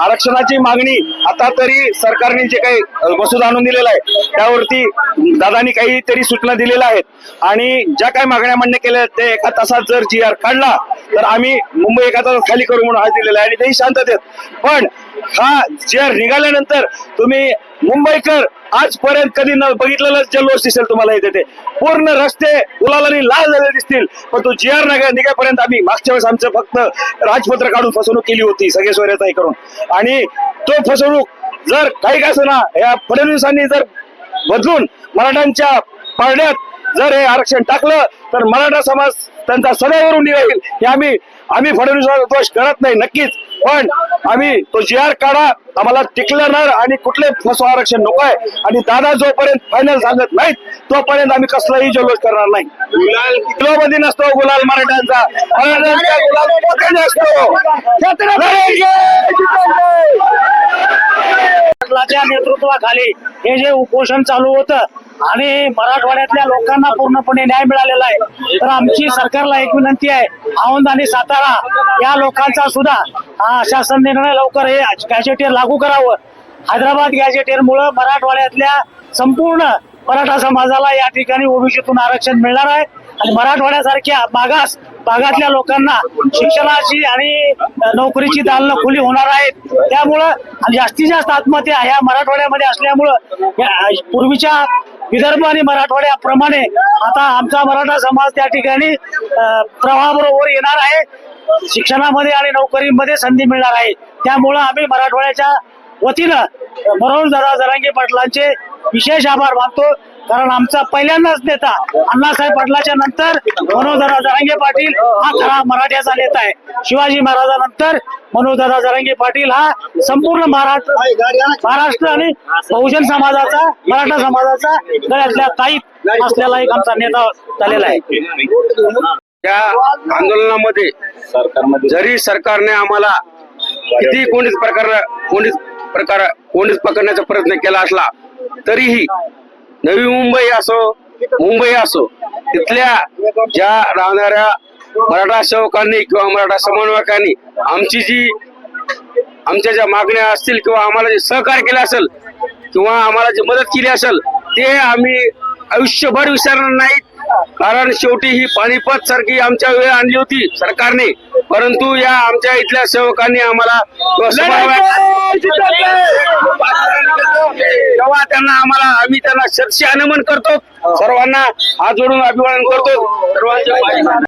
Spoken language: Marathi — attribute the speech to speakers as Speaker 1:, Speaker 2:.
Speaker 1: आरक्षणाची मागणी आता तरी सरकारने जे काही अ, आणून दिलेला आहे त्यावरती दादानी काहीतरी सूचना दिलेल्या आहेत. आणि ज्या काही मागण्या मान्य केल्या ते एका तासात जर जी आर काढला तर आम्ही मुंबई एका तासात खाली करू म्हणून हा दिलेला आहे आणि तेही शांततेत पण हा चेअर आर निघाल्यानंतर तुम्ही मुंबईकर आजपर्यंत कधी न बघितलेलं जल्लोष दिसेल तुम्हाला इथे ते. पूर्ण रस्ते गुलालाने लाल झाले दिसतील. पण तो जी आर निघापर्यंत आम्ही मागच्या वेळेस आमचं फक्त राजपत्र काढून फसवणूक केली होती सगळे सोयऱ्याचाही करून. आणि तो फसवणूक जर काही का ना या फडणवीसांनी जर बदलून मराठ्यांच्या पारड्यात जर हे आरक्षण टाकलं तर मराठा समाज त्यांचा सदैवरून निघेल. हे आम्ही आम्ही फडणवीसाचा दोष करत नाही नक्कीच. पण आम्ही तो जी आर काढा आम्हाला टिकलणार आणि कुठले फसव आरक्षण नको आहे. आणि दादा जोपर्यंत फायनल सांगत नाहीत तोपर्यंत आम्ही कसलाही जल्लोष करणार नाही. गुलाल किलोमध्ये नसतो गुलाल मराठ्यांचा. मराठ्यांचा गुलाल मोठ्याने असतो
Speaker 2: नेतृत्वाखाली हे जे उपोषण चालू होतं आणि मराठवाड्यातल्या लोकांना पूर्णपणे न्याय मिळालेला आहे. तर आमची सरकारला एक विनंती आहे औंध आणि सातारा या लोकांचा सुद्धा हा शासन निर्णय लवकर हे गॅजेटियर लागू करावं. हैदराबाद गॅजेटियर मुळे मराठवाड्यातल्या संपूर्ण मराठा समाजाला या ठिकाणी ओबीसीतून आरक्षण मिळणार आहे. आणि मराठवाड्यासारख्या मागास भागातल्या लोकांना शिक्षणाची आणि नोकरीची दालनं खुली होणार आहेत. त्यामुळं आणि जास्तीत जास्त आत्महत्या ह्या मराठवाड्यामध्ये असल्यामुळं पूर्वीच्या विदर्भ आणि मराठवाड्याप्रमाणे आता आमचा मराठा समाज त्या ठिकाणी प्रवाहाबरोबर येणार आहे. शिक्षणामध्ये आणि नोकरीमध्ये संधी मिळणार आहे. त्यामुळं आम्ही मराठवाड्याच्या वतीनं बरोबर दादा जरांगे पाटलांचे विशेष आभार मानतो. कारण आमचा पहिल्यांदाच नेता अण्णासाहेब पाटलाच्या नंतर मनोजदादा जरांगे पाटील हा खरा मराठ्याचा नेता आहे. शिवाजी महाराजानंतर मनोजदादा जरांगे पाटील हा संपूर्ण महाराष्ट्र महाराष्ट्र आणि बहुजन समाजाचा मराठा समाजाचा गळ्यातल्या ताईत असलेला एक आमचा नेता झालेला आहे.
Speaker 1: त्या आंदोलनामध्ये जरी सरकारने आम्हाला किती कोणीच प्रकार कोणीच प्रकार कोणीच पकडण्याचा प्रयत्न केला असला तरीही नवी मुंबई असो मुंबई असो तिथल्या ज्या राहणाऱ्या मराठा सेवकांनी किंवा मराठा समन्वयकांनी आमची जी आमच्या ज्या मागण्या असतील किंवा आम्हाला जे सहकार्य केलं असेल किंवा आम्हाला जी मदत केली असेल ते आम्ही आयुष्यभर विसरणार नाहीत. कारण शेवटी ही पाणीपत सारखी आमच्या वेळ आणली होती सरकारने. परंतु या आमच्या इथल्या सेवकांनी आम्हाला तेव्हा त्यांना आम्हाला आम्ही त्यांना शतशी अनमन करतो. सर्वांना हात जोडून अभिवादन करतो. सर्वांच्या